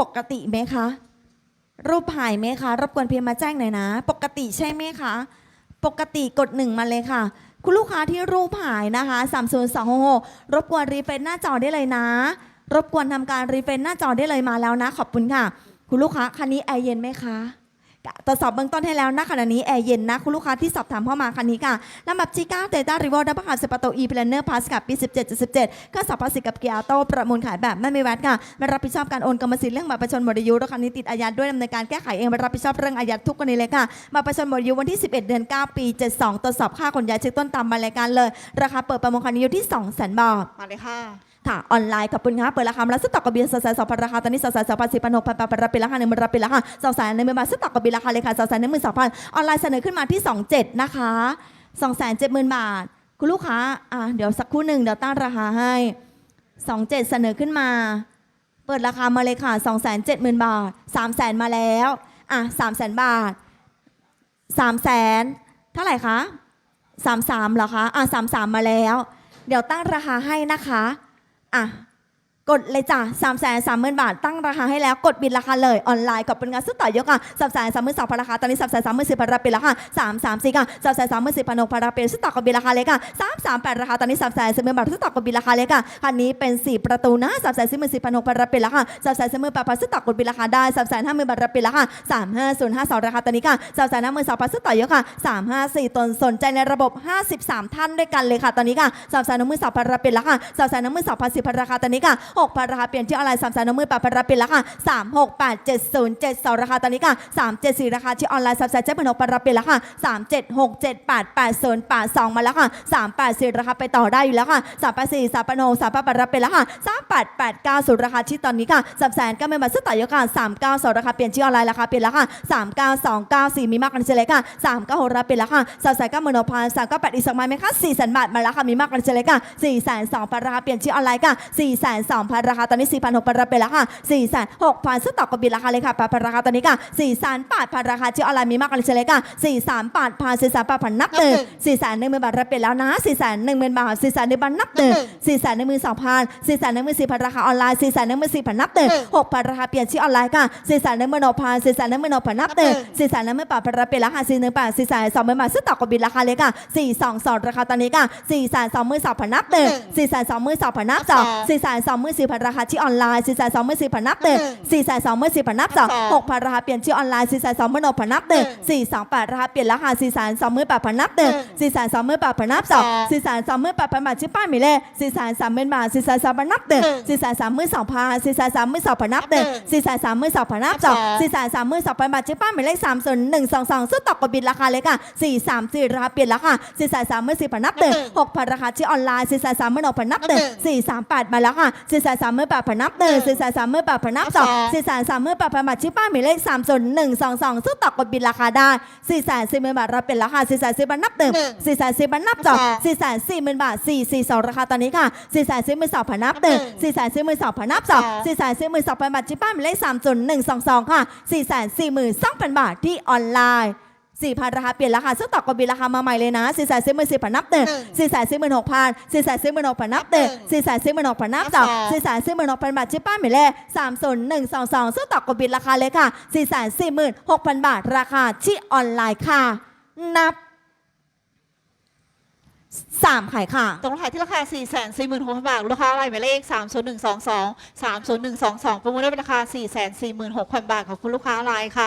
ปกติไหมคะ รูปถ่ายไหมคะรบกวนพิมพ์มาแจ้งหน่อยนะ ปกติใช่ไหมคะ ปกติกดหนึ่งมาเลยค่ะ คุณลูกค้าที่รูปถ่ายนะคะ3 0 2 6รบกวนรีเฟรชหน้าจอได้เลยนะ รบกวนทำการรีเฟรชหน้าจอได้เลยมาแล้วนะ ขอบคุณค่ะ คุณลูกค้าคันนี้แอร์เย็นไหมคะ ตรวจสอบเบื้องต้นให้แล้วนะขณะนี้แอร์เย็นนะคุณลูกค้าที่สอบถามเข้ามาคันนี้ค่ะลำดับ G9 เตต้าริวอลดับเบิลคาร์สปโตอีเพลนเนอร์พาสกับปี17.17ก็สับภาษีกับเกียร์โต้ประมูลขายแบบไม่มีแวตค่ะไม่รับผิดชอบการโอนกรรมสิทธิ์เรื่องบัตรประชาชนหมดอายุรถคันนี้ติดอายัดด้วยดำเนินการแก้ไขเองไม่รับผิดชอบเรื่องอายัดทุกกรณีเลยค่ะบัตรประชาชนหมดอายุวันที่ 11 เดือน 9 ปี 72ตรวจสอบค่าขนย้ายเช็คต้นตามมารายการเลย ราคาเปิดประมูลคันนี้อยู่ที่200,000บาทมาเลยค่ะ ค่ะออนไลน์ขอบคุณค่ะเปิดราคามาแล้วสต็อกกระเบียนสแสนสองพันราคาตอนนี้สแสนสองพันสี่พันหกพันแปดพันรับเป็นราคาหนึ่งมื่นรับเป็นราคาสองแสนหนึ่งหมื่นบาทสต็อกกระเบียนราคาเลยค่ะสองแสนหนึ่งหมื่นสองพันออนไลน์เสนอขึ้นมาที่สองเจ็ดนะคะสองแสนเจ็ดหมื่นบาท คุณลูกค้าอะเดี๋ยวสักครู่หนึ่งเดี๋ยวตั้งราคาให้สองเจ็ดเสนอขึ้นมา เปิดราคามาเลยค่ะสองแสนเจ็ดหมื่นบาทสามแสนมาแล้วอะสามแสนบาทสามแสนเท่าไหร่คะสามสามเหรอคะอะสามสามมาแล้ว เดี๋ยวตั้งราคาให้นะคะ อะ กดเลยจ้ะสามแสนสามหมื่นบาทตั้งราคาให้แล้วกดบินราคาเลยออนไลน์กับเป็นงานซื้อต่อยกอะสามแสนสามหมื่นสองพันราคาตอนนี้สามแสนสามหมื่นสี่พันราคาเป็นราคาสามสามสี่ค่ะสามแสนสามหมื่นสี่พันหกพันราคาเป็นซื้อต่อกับบินราคาเลยค่ะสามสามแปดราคาตอนนี้สามแสนสี่หมื่นบาทซื้อต่อกับบินราคาเลยค่ะคันนี้เป็นสี่ประตูนะสามแสนสี่หมื่นสี่พันหกพันราคาเป็นราคาสามแสนสี่หมื่นแปดพันซื้อต่อกับบินราคาได้สามแสนห้าหมื่นบาทราคาเป็นราคาสามห้าศูนย์ห้าสองราคาตอนนี้ค่ะสามแสนห้าหมื่นสองพันซื้อต่อยกค่ะสามห้าสี่ตนสนใจในระบบห้าสิบสามท่านด้วยกันเลยค่ะตอนนี้ค่ะสามแสนหนึ่งหมื่นสองพันราคาเป็นราคาสามแสนหนึ่งหมื่นสองพันสี่พันราคาตอนนี้ค่ะหกพันราคาเปลี่ยนที่ออนไลน์สามแสนหนึ่งหมื่นแปดพันราคาเป็นราคาสามหกแปดเจ็ดศูนย์เจ็ดสองราคาตอนนี้ค่ะสามเจ็ดสี่ราคาที่ออนไลน์สามแสนเจ็ดพันหกพันราคาเป็นราคาสามเจ็ดหกเจ็ดแปดแปดศูนย์แปดสองมาแล้วค่ะสามแปดสี่ราคาไปต่อได้อยู่แล้วค่ะสามแปดสี่สามแปดหกสามแปดแปดราคาเป็นราคาสามแปดแปดเก้าศูนย์ราคาที่ตอนนี้ค่ะสามแสนก็ไม่มาซื้อต่อยกค่ะสามเก้าสองราคาเปลี่ยนที่ออนไลน์ราคาเปลี่ยนแล้วค่ะสามเก้าสองเก้าสี่มีมากกันเฉลยค่ะสามเก้าหกราคาเปลี่ยนแล้วค่ะสามแสนเก้าหมื่นหกพันสามเก้าแปดอีกสองไม้ไหมคะสี่แสนบาทมาแล้วค่ะมีมากกันเฉลยค่ะสี่แสนสองพันราคาเปลี่ยนที่ออนไลน์ค่ะสี่แสนสองพันราคาตอนนี้สี่พันหกพันราคาเปลี่ยนแล้วค่ะสี่แสนหกพันซื้อต่อกับบินราคาเลยค่ะแปดพันราคาตอนนี้ค่ะสี่แสนแปดพันราคาที่ออนไลน์มีมากกันเฉลี่ยค่ะสี่แสนแปดพันสี่แสนแปดพันนับหนึ่งสี่แสนหนึ่งหมื่นบาทรับเปลี่ยนแล้วนะสี่แสนหนึ่งหมื่นบาทสี่แสนหนึ่งพันนับหนึ่งสี่แสนหนึ่งหมื่นสองพันสี่แสนหนึ่งหมื่นสี่พันราคาออนไลน์สี่แสนหนึ่งหมื่นสี่พันนับหนึ่งหกพันราคาเปลี่ยนที่ออนไลน์ค่ะสี่แสนหนึ่งหมื่นหกพันสี่แสนหนึ่งหมื่นหกพันนับหนึ่งสี่แสนหนึ่งหมื่นแปดพันรับเปลี่ยนแล้วค่ะสี่หนึ่งแปดสี่แสนสองหมื่นบาทซื้อต่อกับบินราคาเลยค่ะสี่สองสองราคาตอนนี้ค่ะสี่แสนสองหมื่นสองพันนับหนึ่งสี่แสนสองหมื่นสองพันนับสองสี่แสนสองหมื่นสี่พันราคาที่ออนไลน์สี่แสนสองหมื่นสี่พันนับหนึ่งสี่แสนสองหมื่นสี่พันนับสองหกพันราคาเปลี่ยนที่ออนไลน์สี่แสนสองหมื่นหกพันนับหนึ่งสี่สองแปดราคาเปลี่ยนแล้วค่ะสี่แสนสองหมื่นแปดพันนับหนึ่งสี่แสนสองหมื่นแปดพันนับสองสี่แสนสองหมื่นแปดพันบาทชื่อป้ายหมีเล่สี่แสนสามหมื่นบาทสี่แสนสามพันนับหนึ่งสี่แสนสามหมื่นสองพันสี่แสนสามหมื่นสองพันนับหนึ่งสี่แสนสามหมื่นสองพันนับสองสี่แสนสามหมื่นสองพันบาทชื่อป้ายหมีเลขสามศูนย์หนึ่งสองสองซื้อต่อกดบินราคาเลยค่ะสี่สามสี่ราคาเปลี่ยนแล้วค่ะสี่แสนสามหมื่นสี่พันนับหนึ่งหกพันราคาที่ออนไลน์สี่แสนสามหมื่นหกพันนับหนึ่งสี่สามแปดมาแล้วค่ะสี่แสนสามหมื่นแปดพันนับหนึ่งสี่แสนสามหมื่นแปดพันนับสองสี่แสนสามหมื่นแปดพันบาทชื่อป้ายหมีเลขสามศูนย์หนึ่งสองสองซื้อต่อกดบินราคาได้สี่แสนสี่หมื่นบาทรับเป็นราคาสี่แสนสี่พันนับหนึ่งสี่แสนสี่พันนับสองสี่แสนสี่หมื่นบาทสี่สี่สองราคาตอนนี้ค่ะสี่แสนสี่หมื่นสองพันนับหนึ่งสี่แสนสี่หมื่นสองพันนับสองสี่แสนสี่หมื่นสองพันบาทชื่อป้ายหมีเลขสามศูนย์หนึ่งสองสองค่ะสี่แสนสี่หมื่นสองพันบาทที่ออนไลน์ สี่พันราคาเปลี่ยนราคาซื้อต่อกบินราคามาใหม่เลยนะสี่แสนสี่หมื่นสี่พันนับหนึ่งสี่แสนสี่หมื่นหกพันสี่แสนสี่หมื่นหกพันนับหนึ่งสี่แสนสี่หมื่นหกพันนับสองสี่แสนสี่หมื่นหกพันบาทชิปป้าหมายเลขสามศูนย์หนึ่งสองสองซื้อต่อกบินราคาเลยค่ะสี่แสนสี่หมื่นหกพันบาทราคาที่ออนไลน์ค่ะ นับสามขายค่ะ ตรงขายที่ราคา 4 4 6 0 0 0 บาท ลูกค้าอะไรหมายเลข 30122 30122 ประมูลได้เป็นราคา 4 4 6 0 0 0 บาท ของคุณลูกค้าอะไรค่ะ